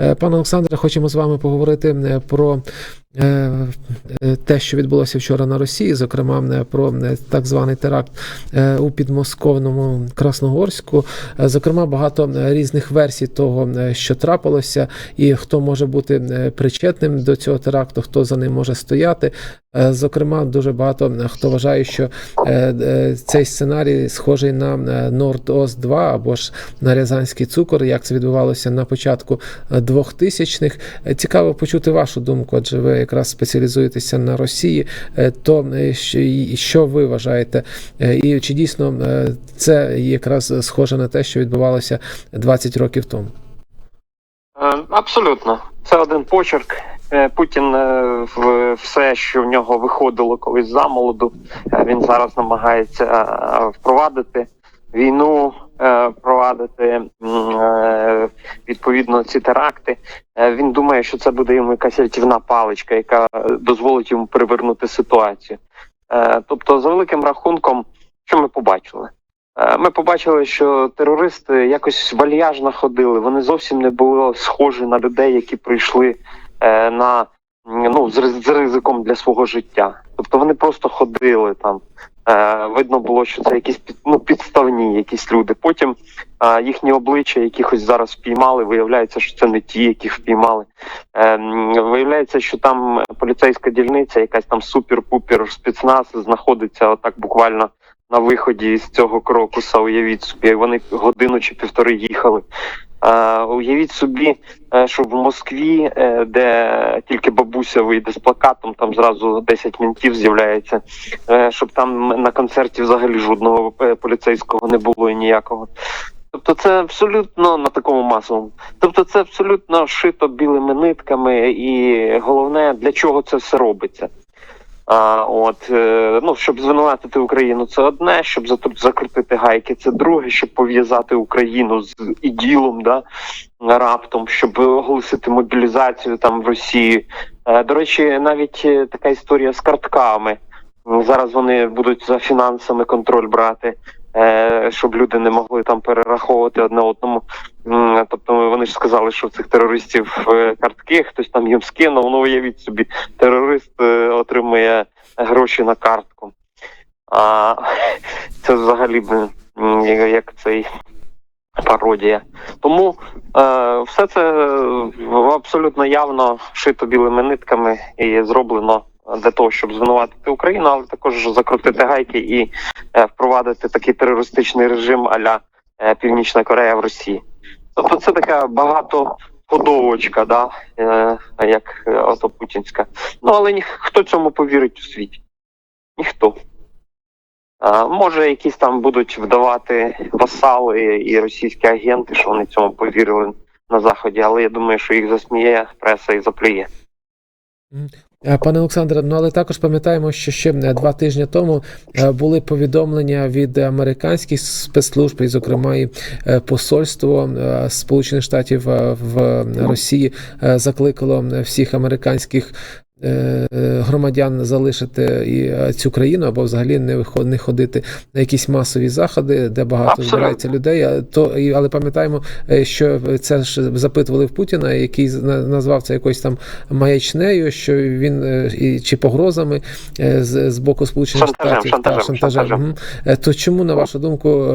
Е, Пане Олександре, хочемо з вами поговорити е, про те, що відбулося вчора на Росії, зокрема е, про е, так званий теракт е, у підмосковному Красногорську. Е, Зокрема, багато е, різних версій того, е, що трапилося, і хто може бути е, причетним до цього теракту, хто за ним може стояти. Е, Зокрема, дуже багато е, хто вважає, що е, е, цей сценарій схожий на е, Норд-Ост 2 або ж на Рязанський цукор, як це відбувалося на початку е, 2000-х. Е, Цікаво почути вашу думку, адже ви якраз спеціалізуєтеся на Росії. Е, То е, що, ви вважаєте? Е, І чи дійсно це якраз схоже на те, що відбувалося 20 років тому? Абсолютно, це один почерк. Путін все, що в нього виходило колись за молоду, е, він зараз намагається впровадити війну, е, впровадити м, е, відповідно ці теракти. Е, Він думає, що це буде йому якась рятівна паличка, яка дозволить йому перевернути ситуацію. Тобто, за великим рахунком, що ми побачили? Ми побачили, що терористи якось вальяжно ходили. Вони зовсім не були схожі на людей, які прийшли на ну з ризиком для свого життя. Тобто вони просто ходили там. Е, видно було, що це якісь ну, підставні якісь люди. Потім е, їхні обличчя, якихось зараз впіймали, виявляється, що це не ті, яких впіймали. Е, виявляється, що там поліцейська дільниця, якась там супер-пупер спецназ знаходиться отак буквально на виході з цього крокуса. Уявіть собі, вони годину чи півтори їхали. Уявіть собі, е, що в Москві, е, де тільки бабуся вийде з плакатом, там зразу 10 мінтів з'являється, е, щоб там на концерті взагалі жодного поліцейського не було і ніякого. Тобто це абсолютно на такому масовому. Тобто це абсолютно шито білими нитками, і головне, для чого це все робиться. А, от, е, ну, щоб звинуватити Україну, це одне, щоб закрутити гайки, це друге, щоб пов'язати Україну з іділом, да, раптом, щоб оголосити мобілізацію там в Росії. Е, до речі, навіть е, така історія з картками. Зараз вони будуть за фінансами контроль брати, е, щоб люди не могли там перераховувати одне одному. Вони ж сказали, що в цих терористів е, картки, хтось там їм скинув. Ну уявіть собі, терорист е, отримує гроші на картку. А це взагалі м, як цей пародія. Тому е, все це е, абсолютно явно шито білими нитками і зроблено для того, щоб звинуватити Україну, але також закрутити гайки і впровадити такий терористичний режим аля Північна Корея в Росії. Тобто це така багатоходовочка, да, е, як е, ото путінська. Ну але ні, хто цьому повірить у світі? Ніхто. А, може, якісь там будуть вдавати васали і російські агенти, що вони цьому повірили на заході, але я думаю, що їх засміє преса і заплює. Е, Пане Олександре, ну але також пам'ятаємо, що ще е, два тижні тому е, були повідомлення від американських спецслужб, і, зокрема, і посольство Сполучених Штатів в Росії закликало всіх американських. Е, Громадян залишити і е, цю країну або взагалі не виход- не ходити на якісь масові заходи, де багато Абсолютно. збирається людей. То але пам'ятаємо, е, що це ж запитували в Путіна, який назвав це якоюсь там маячнею, що він і чи погрозами з, з боку Сполучених Шантажем, Штатів шантажем, та шантажем. шантажем. То чому на вашу думку,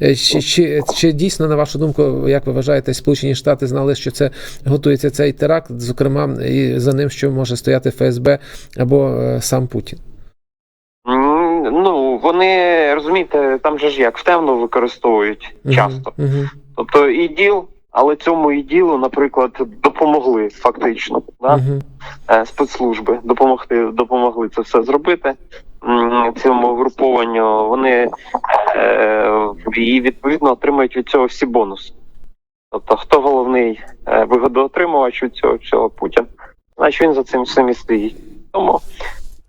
чи, чи, чи дійсно на вашу думку, як ви вважаєте, Сполучені Штати знали, що це готується цей теракт, зокрема, і за ним що може стояти ФСБ або е, сам Путін? Ну, вони розумієте, там же ж як в темну використовують часто. мгм, Тобто і діл, але цьому і ділу, наприклад, допомогли фактично. Да? мгм. е, спецслужби допомогти допомогли це все зробити цьому групованню. Вони е, і відповідно отримують від цього всі бонуси. Тобто, хто головний е, вигодоотримувач від цього всього Путін, значить він за цим всім і стоїть. Тому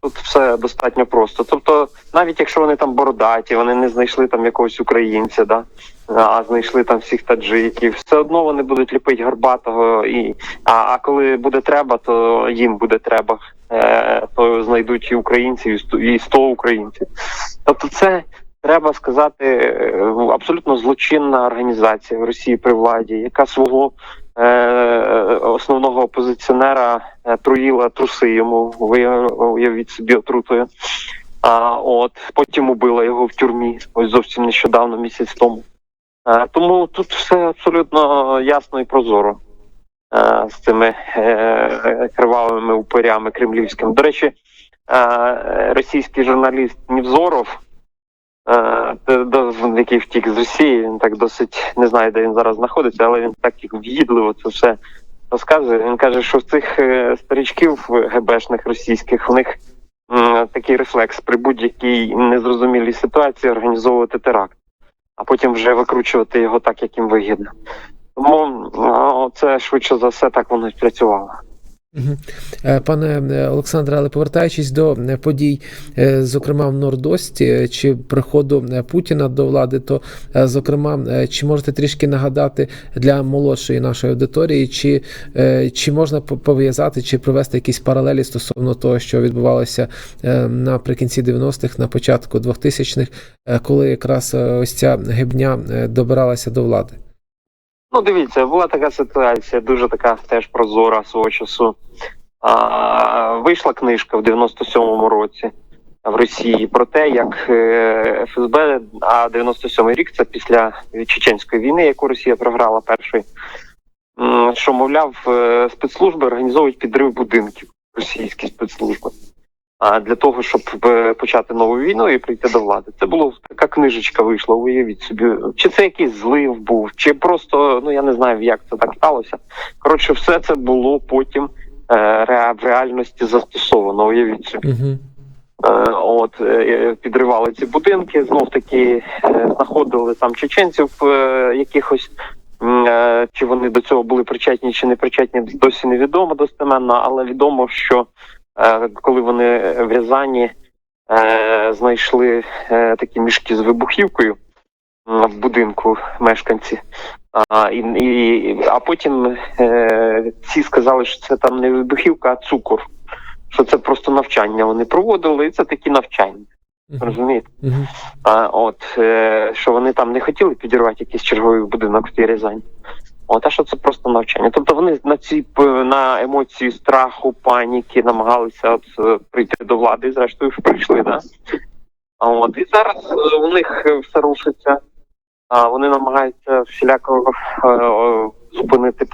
тут все достатньо просто. Тобто, навіть якщо вони там бородаті, вони не знайшли там якогось українця, да, а знайшли там всіх таджиків, все одно вони будуть ліпити гарбатого і а, а коли буде треба, то їм буде треба. Е, то знайдуть і українців, і сто- і 100 українців. Тобто, це треба сказати е, абсолютно злочинна організація в Росії при владі, яка свого е, основного опозиціонера труїла труси йому, уявіть собі отрутою. А, от, потім убила його в тюрмі, ось зовсім нещодавно, місяць тому. Е, тому тут все абсолютно ясно і прозоро е, з цими е, кривавими упирями кремлівськими. До речі, е, російський журналіст Нівзоров, е, який втік з Росії, він так досить не знаю, де він зараз знаходиться, але він так в'їдливо це все розказує. Він каже, що в цих старічків старичків ГБшних російських у них такий рефлекс при будь-якій незрозумілій ситуації організовувати теракт, а потім вже викручувати його так, як їм вигідно. Тому це швидше за все так воно і працювало. Е, Пане е, Олександре, але повертаючись до е, подій, зокрема в Нордості чи приходу Путіна до влади, то зокрема, чи можете трішки нагадати для молодшої нашої аудиторії, чи, чи можна по- пов'язати чи провести якісь паралелі стосовно того, що відбувалося наприкінці 90-х, на початку 2000-х, е, коли якраз ось ця гибня добиралася до влади? Ну, дивіться, була така ситуація, дуже така теж прозора свого часу. А, вийшла книжка в 97-му році в Росії про те, як е, ФСБ, а 97-й рік це після Чеченської війни, яку Росія програла першої, що, мовляв, е, спецслужби організовують підрив будинків, російські спецслужби. А для того, щоб е, почати нову війну і прийти до влади, це було така книжечка вийшла. Уявіть собі, чи це якийсь злив був, чи просто ну я не знаю, як це так сталося. Коротше, все це було потім е, в реальності застосовано. Уявіть собі. Угу. Е, От підривали ці будинки, знов таки знаходили там чеченців якихось. Чи вони до цього були причетні, чи не причетні, досі невідомо достеменно, але відомо, що коли вони в Рязані е, знайшли е, такі мішки з вибухівкою в будинку мешканці, а, і, і, а потім е, ці сказали, що це там не вибухівка, а цукор що це просто навчання вони проводили, і це такі навчання. Розумієте? Угу. А от е, що вони там не хотіли підірвати якийсь черговий будинок в тій Рязані. От, що це просто навчання. Тобто вони на ці на емоції страху, паніки намагалися от е, прийти до влади, і зрештою прийшли, да? От і зараз у них е, все рушиться. А вони намагаються всіляко е, зупинити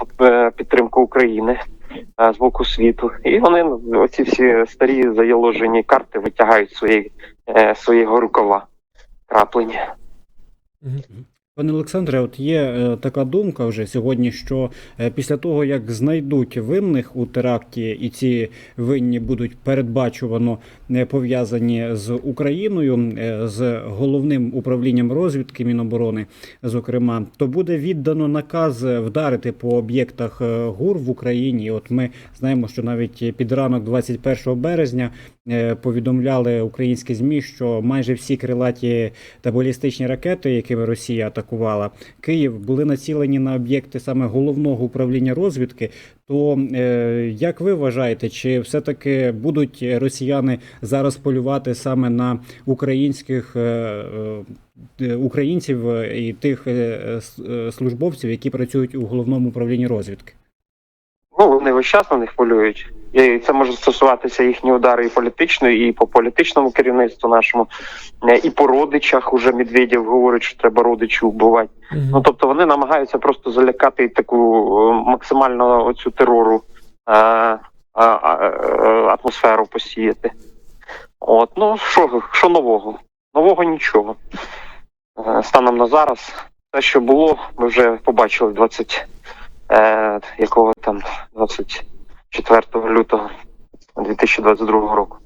підтримку України з боку світу. І вони оці всі старі заяложені карти витягають свої, своєго рукава краплені. Пане Олександре, от є е, така думка вже сьогодні, що е, після того, як знайдуть винних у теракті, і ці винні будуть передбачувано е, пов'язані з Україною, з головним управлінням розвідки Міноборони, зокрема, то буде віддано наказ вдарити по об'єктах ГУР в Україні. От ми знаємо, що навіть під ранок 21 березня повідомляли українські змі, що майже всі крилаті та балістичні ракети, якими Росія атакувала Київ, були націлені на об'єкти саме головного управління розвідки. То е, як ви вважаєте, чи все-таки будуть росіяни зараз полювати саме на українських е, е, українців і тих службовців, які працюють у головному управлінні розвідки? Ну, вони весь час на них полюють. І це може стосуватися їхні удари і політичної, і по політичному керівництву нашому, е, і по родичах. Уже Медведєв говорить, що треба родичів вбивати. Ну тобто вони намагаються просто залякати таку е, максимально оцю терору е, е, е, атмосферу посіяти. От, ну що, що нового? Нового нічого. Е, станом на зараз, те, що було, ми вже побачили 20, е, якого там 24 лютого 2022 року.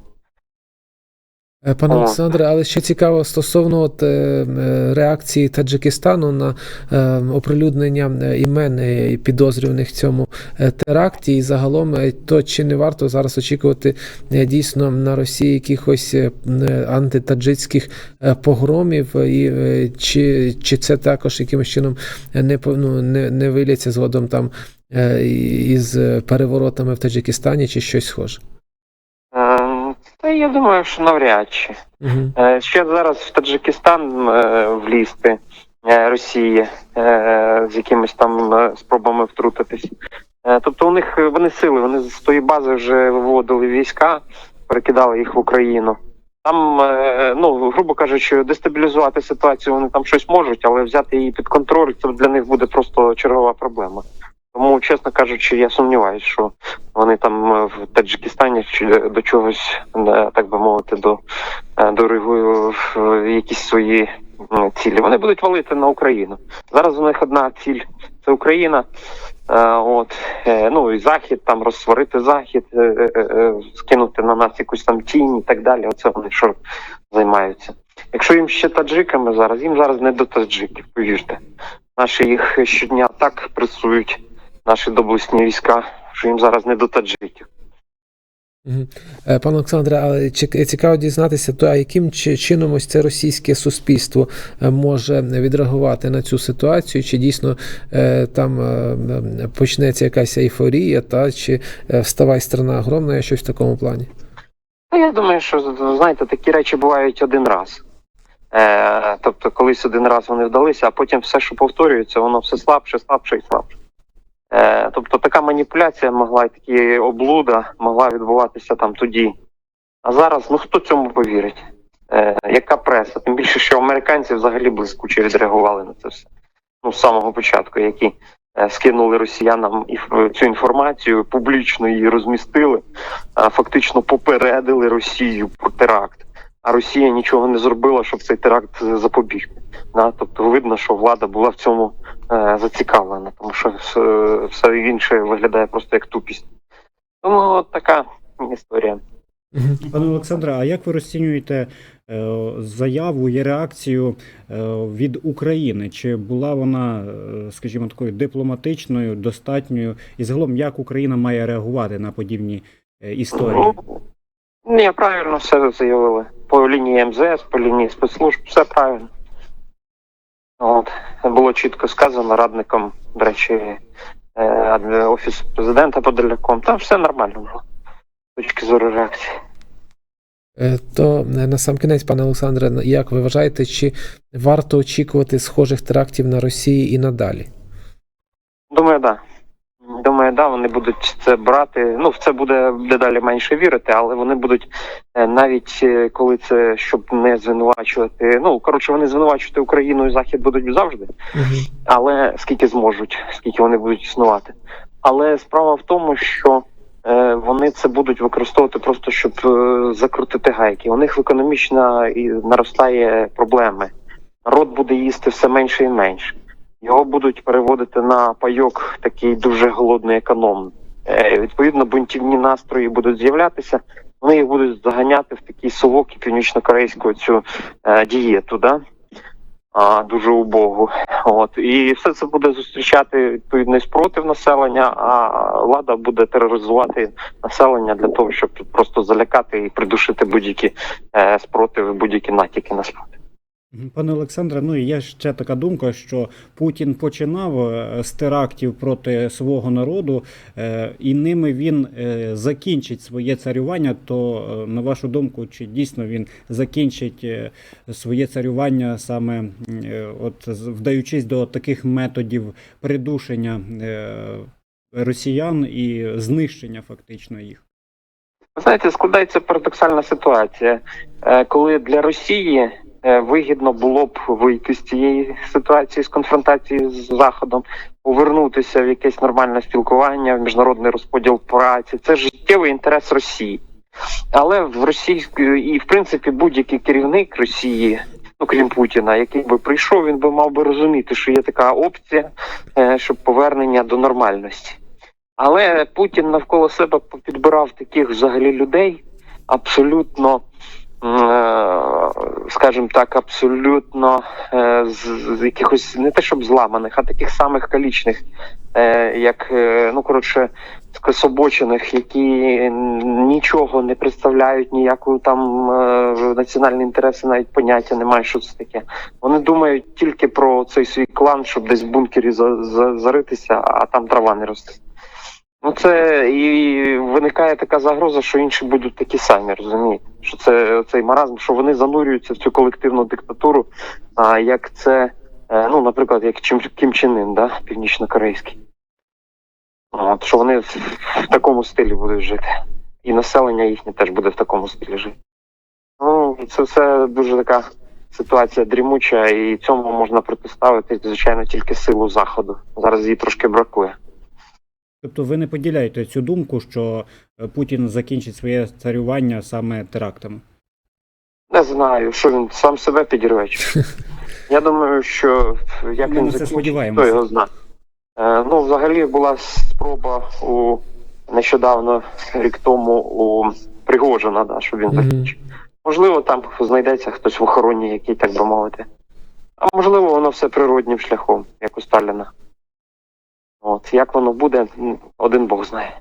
Е, Пане Олександре, але ще цікаво стосовно от, е, е, реакції Таджикистану на е, оприлюднення імен підозрюваних в цьому теракті, і загалом то чи не варто зараз очікувати е, дійсно на Росії якихось антитаджицьких е, погромів, і е, чи, чи це також якимось чином не ну, не, не виляться згодом там е, із переворотами в Таджикистані, чи щось схоже? Та я думаю, що навряд чи. Угу. Ще зараз в Таджикистан е, влізти е, Росії з якимись там спробами втрутитись. Тобто у них вони сили, вони з тої бази вже виводили війська, перекидали їх в Україну. Там, ну грубо кажучи, дестабілізувати ситуацію вони там щось можуть, але взяти її під контроль це для них буде просто чергова проблема. Тому, чесно кажучи, я сумніваюся, що вони там е, в Таджикистані чи до чогось, е, так би мовити, до, е, в якісь свої цілі. Вони будуть валити на Україну. Зараз у них одна ціль це Україна. Е, от е, ну і захід там розсварити захід, е, е, е, скинути на нас якусь там тінь і так далі. Оце вони що займаються. Якщо їм ще таджиками зараз, їм зараз не до таджиків, повірте. Наші їх щодня так пресують, наші доблесні війська, що їм зараз не до таджиків. Е, Пане Олександре, але цікаво дізнатися, то а яким чином ось це російське суспільство е, може відреагувати на цю ситуацію? Чи дійсно е, там почнеться якась ейфорія, та чи вставай страна огромна, щось в такому плані? Ну, я думаю, що знаєте, такі речі бувають один раз. Тобто, колись один раз вони вдалися, а потім все, що повторюється, воно все слабше, слабше і слабше. Е, тобто така маніпуляція могла і такі облуда могла відбуватися там тоді. А зараз, ну хто цьому повірить? Е, яка преса? Тим більше, що американці взагалі блискуче відреагували на це все. Ну, з самого початку, які е, скинули росіянам цю інформацію, публічно її розмістили фактично попередили Росію про теракт. А Росія нічого не зробила, щоб цей теракт запобігти. Да? Тобто видно, що влада була в цьому зацікавлена, тому що все, все інше виглядає просто як тупість. Тому от така історія. Пане Олександре, а як ви розцінюєте е, заяву і реакцію е, від України? Чи була вона, е, скажімо, такою дипломатичною, достатньою? І загалом, як Україна має реагувати на подібні е, історії? Ну, ні, правильно все заявили. По лінії МЗС, по лінії спецслужб, все правильно. От. Було чітко сказано радником, до речі, е, офісу президента подаляком. Там все нормально було. З точки зору реакції. Е, То е, на сам кінець, пане Олександре, як ви вважаєте, чи варто очікувати схожих терактів на Росії і надалі? Думаю, да. Думаю, да, вони будуть це брати. Ну, в це буде дедалі менше вірити, але вони будуть е, навіть е, коли це щоб не звинувачувати. Ну коротше, вони звинувачувати Україну і Захід будуть завжди. Але скільки зможуть, скільки вони будуть існувати. Але справа в тому, що е, вони це будуть використовувати просто щоб закрутити гайки. У них економічна і наростає проблеми. Народ буде їсти все менше і менше. Його будуть переводити на пайок такий дуже голодний економ. Е, відповідно, бунтівні настрої будуть з'являтися. Вони їх будуть заганяти в такий совок і північно-корейську цю е, дієту, да? а, дуже убогу. От і все це буде зустрічати відповідний спротив населення, а влада буде тероризувати населення для того, щоб просто залякати і придушити будь-які е, спротиви, будь-які натяки на спротив. Пане Олександре, ну і є ще така думка, що Путін починав е, з терактів проти свого народу, е, і ними він е, закінчить своє царювання. То, на вашу думку, чи дійсно він закінчить своє царювання саме от вдаючись до таких методів придушення росіян і знищення фактично їх? Знаєте, складається парадоксальна ситуація, коли для Росії вигідно було б вийти з цієї ситуації з конфронтації з Заходом, повернутися в якесь нормальне спілкування, в міжнародний розподіл праці. Це життєвий інтерес Росії. Але в Росії і в принципі будь-який керівник Росії, ну крім Путіна, який би прийшов, він би мав би розуміти, що є така опція, е, щоб повернення до нормальності. Але Путін навколо себе підбирав таких взагалі людей абсолютно, е, скажімо так, абсолютно е, з, якихось не те, щоб зламаних, а таких самих калічних, е, як е, ну коротше, скособочених, які нічого не представляють, ніякої там е, національні інтереси, навіть поняття немає, що це таке. Вони думають тільки про цей свій клан, щоб десь в бункері за, за, заритися, а там трава не росте. Ну це і виникає така загроза, що інші будуть такі самі, розумієте? Що це цей маразм, що вони занурюються в цю колективну диктатуру, а як це, е, ну, наприклад, як Чим Кім Чен Ін, да, північно-корейський. От, що вони в, такому стилі будуть жити. І населення їхнє теж буде в такому стилі жити. Ну, це все дуже така ситуація дрімуча, і цьому можна протиставити, звичайно, тільки силу заходу. Зараз її трошки бракує. Тобто ви не поділяєте цю думку, що е, Путін закінчить своє царювання саме терактами? Не знаю, що він сам себе підірве. Я думаю, що як Ми він закінчить, хто його знає. Е, ну, взагалі була спроба у нещодавно, рік тому, у Пригожина, да, щоб він закінчив. Можливо, там знайдеться хтось в охороні, який, так би мовити. А можливо, воно все природнім шляхом, як у Сталіна. От, як воно буде, один Бог знає.